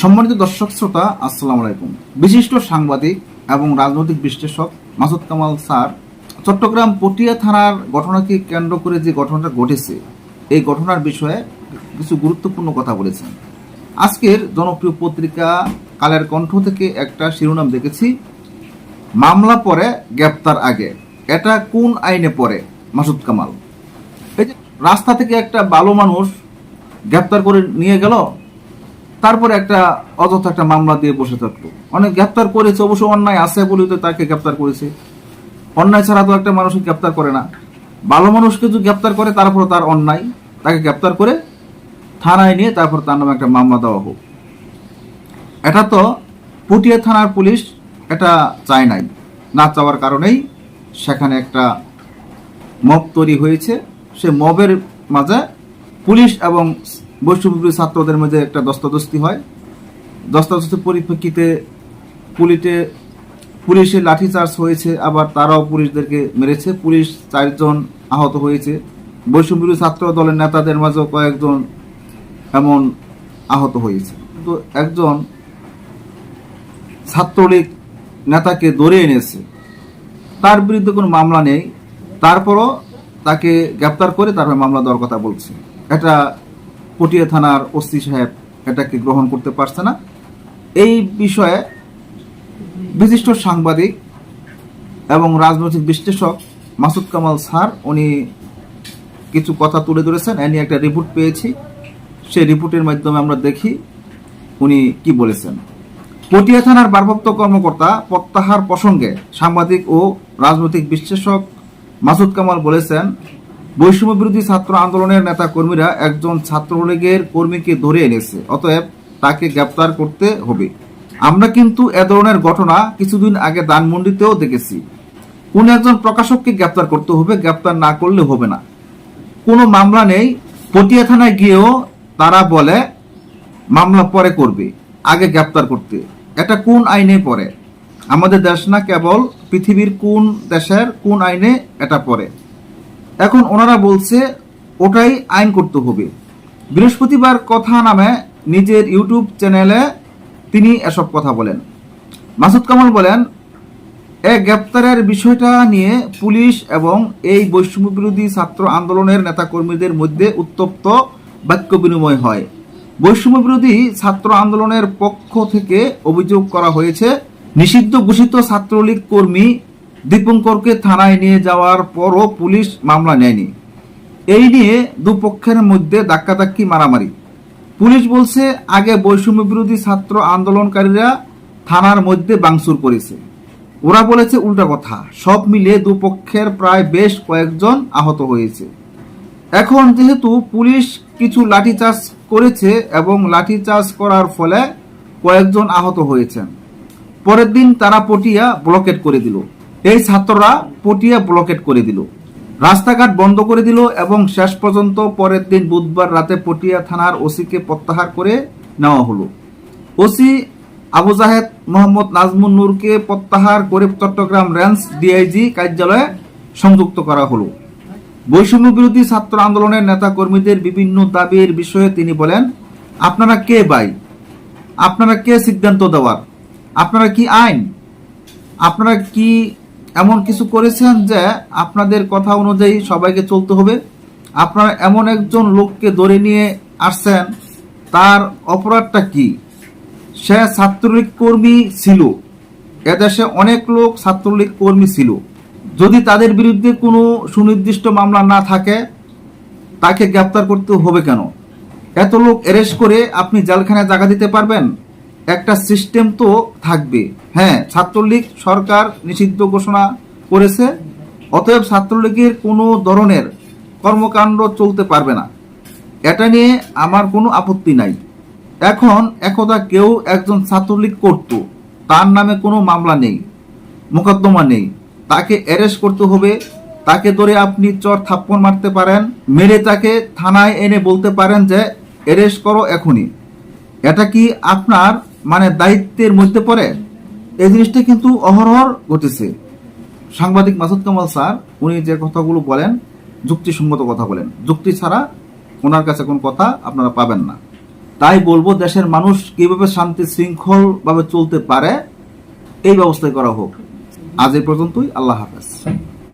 সম্মানিত দর্শক শ্রোতা, আসসালামু আলাইকুম। বিশিষ্ট সাংবাদিক এবং রাজনৈতিক বিশ্লেষক মাসুদ কামাল স্যার, চট্টগ্রাম পটিয়া থানার ঘটনাকে কেন্দ্র করে যে ঘটনাটা ঘটেছে, এই ঘটনার বিষয়ে কিছু গুরুত্বপূর্ণ কথা বলেছেন। আজকের জনপ্রিয় পত্রিকা কালের কণ্ঠ থেকে একটা শিরোনাম দেখেছি, মামলা পরে, গ্রেপ্তার আগে। এটা কোন আইনে পড়ে? মাসুদ কামাল। এই যে রাস্তা থেকে একটা ভালো মানুষ গ্রেপ্তার করে নিয়ে গেল তারপরে একটা অযথা একটা মামলা দিয়ে বসে থাকল। অনেক গ্রেপ্তার করেছে, অবশ্য অন্যায় আছে বলে তো তাকে গ্রেপ্তার করেছে। অন্যায় ছাড়া তো একটা মানুষকে গ্রেপ্তার করে না। ভালো মানুষকে যদি গ্রেপ্তার করে তারপর তার অন্যায়। তাকে গ্রেপ্তার করে থানায় নিয়ে তারপর তার নামে একটা মামলা দেওয়া হোক। এটা তো পুটিয়া থানার পুলিশ এটা চায় নাই। না চাওয়ার কারণেই সেখানে একটা মব তৈরি হয়েছে। সে মবের মাঝে পুলিশ এবং বৈষ্ণবী ছাত্রদের মধ্যে একটা দস্তাদস্তি হয়। দস্তাদস্তির পরিপ্রেক্ষিতে পুলিশে পুলিশের লাঠিচার্জ হয়েছে, আবার তারাও পুলিশদেরকে মেরেছে। পুলিশ চারজন আহত হয়েছে। বৈষ্ণবী ছাত্র দলের নেতাদের মাঝেও কয়েকজন এমন আহত হয়েছে। কিন্তু একজন ছাত্রলীগ নেতাকে ধরে এনেছে। তার বিরুদ্ধে কোনো মামলা নেই। তারপরও তাকে গ্রেপ্তার করে তারপর মামলা দেওয়ার কথা বলছে। এটা পটিয়া থানার ওসি সাহেব এটাকে গ্রহণ করতে পারছে না। এই বিষয়ে বিশিষ্ট সাংবাদিক এবং রাজনৈতিক বিশ্লেষক মাসুদ কামাল স্যার, উনি কিছু কথা তুলে ধরেছেন। এ নিয়ে একটা রিপোর্ট পেয়েছি। সেই রিপোর্টের মাধ্যমে আমরা দেখি উনি কি বলেছেন। পটিয়া থানার ভারপ্রাপ্ত কর্মকর্তা প্রত্যাহার প্রসঙ্গে সাংবাদিক ও রাজনৈতিক বিশ্লেষক মাসুদ কামাল বলেছেন বৈষম্য বিরোধী ছাত্র আন্দোলনের নেতা কর্মীরা একজন ছাত্রলীগের কর্মীকে ধরে এনেছে, অতএব তাকে গ্রেপ্তার করতে হবে। আমরা কিন্তু এ ধরনের ঘটনা কিছুদিন আগে ধানমন্ডিতেও দেখেছি। কোন একজন প্রকাশককে গ্রেপ্তার করতে হবে, গ্রেপ্তার না করলে হবে না। কোনো মামলা নেই। পটিয়া থানায় গিয়েও তারা বলে, মামলা পরে করবে, আগে গ্রেপ্তার করতে। এটা কোন আইনে পড়ে? আমাদের দেশ না কেবল পৃথিবীর কোন দেশের কোন আইনে এটা পড়ে? এখন ওনারা বলছে, ওটাই আইন করতে হবে বৃহস্পতিবার কথা নামে নিজের ইউটিউব চ্যানেলে তিনি এসব কথা বলেন। মাসুদ কামাল বলেন, এ গ্রেপ্তারের বিষয়টা নিয়ে পুলিশ এবং এই বৈষম্য বিরোধী ছাত্র আন্দোলনের নেতাকর্মীদের মধ্যে উত্তপ্ত বাক্য বিনিময় হয়। বৈষম্য বিরোধী ছাত্র আন্দোলনের পক্ষ থেকে অভিযোগ করা হয়েছে, নিষিদ্ধ ঘোষিত ছাত্রলীগ কর্মী দীপঙ্করকে থানায় নিয়ে যাওয়ার পরও পুলিশ মামলা নেয়নি। এই নিয়ে দুপক্ষের মধ্যে ধাক্কাধাক্কি মারামারি। পুলিশ বলছে, আগে বৈষম্য বিরোধী ছাত্র আন্দোলনকারীরা থানার মধ্যে বাংসুর করেছে। ওরা বলেছে উল্টা কথা। সব মিলিয়ে দুপক্ষের প্রায় বেশ কয়েকজন আহত হয়েছে। এখন যেহেতু পুলিশ কিছু লাঠিচার্জ করেছে এবং লাঠিচার্জ করার ফলে কয়েকজন আহত হয়েছেন। পরের দিন তারা পটিয়া ব্লকেট করে দিল। এই ছাত্ররা পটিয়া ব্লকেট করে দিল। রাস্তাঘাট বন্ধ করে দিল এবং শেষ পর্যন্ত পরের দিন বুধবার রাতে পটিয়া থানার ওসিকে প্রত্যাহার করে নেওয়া হলো। ওসি আবু জাহেদ মোহাম্মদ নাজমুন নূরকে প্রত্যাহার করে চট্টগ্রাম রেঞ্জ ডিআইজি কার্যালয়ে সংযুক্ত করা হলো। বৈষম্য বিরোধী ছাত্র আন্দোলনের নেতা কর্মীদের বিভিন্ন দাবির বিষয়ে তিনি বলেন, আপনারা কে বাই আপনারা কে সিদ্ধান্ত দেওয়ার? আপনারা কি আইন? আপনারা কি এমন কিছু করেছেন যে আপনাদের কথা অনুযায়ী সবাইকে চলতে হবে। আপনারা এমন একজন লোককে ধরে নিয়ে আসছেন, তার অপরাধটা কি? সে ছাত্রলীগ কর্মী ছিল। এদেশে অনেক লোক ছাত্রলীগ কর্মী ছিল। যদি তাদের বিরুদ্ধে কোনো সুনির্দিষ্ট মামলা না থাকে, তাকে গ্রেপ্তার করতে হবে কেন? এত লোক অ্যারেস্ট করে আপনি জেলখানায় জায়গা দিতে পারবেন? একটা সিস্টেম তো থাকবে। হ্যাঁ ছাত্রলীগ সরকার নিষিদ্ধ ঘোষণা করেছে, অতএব ছাত্রলীগের কোনো ধরনের কর্মকাণ্ড চলতে পারবে না। এটা নিয়ে আমার কোনো আপত্তি নাই। এখন একদা কেউ একজন ছাত্রলীগ করত, তার নামে কোনো মামলা নেই, মোকদ্দমা নেই। তাকে অ্যারেস্ট করতে হবে, তাকে ধরে আপনি চর থাপ্পড় মারতে পারেন, মেরে তাকে থানায় এনে বলতে পারেন যে, অ্যারেস্ট করো এখনই। এটা কি আপনার মানে দায়িত্বের মধ্যে পড়ে, এই জিনিসটা কিন্তু অহরহ ঘটেছে। সাংবাদিক মাসুদ কামাল স্যার, উনি যে কথাগুলো বলেন, যুক্তিসঙ্গত কথা বলেন। যুক্তি ছাড়া ওনার কাছে কোনো কথা আপনারা পাবেন না। তাই বলব, দেশের মানুষ কীভাবে শান্তি শৃঙ্খল ভাবে চলতে পারে, এই ব্যবস্থাই করা হোক। আজ এই পর্যন্তই, আল্লাহ হাফেজ।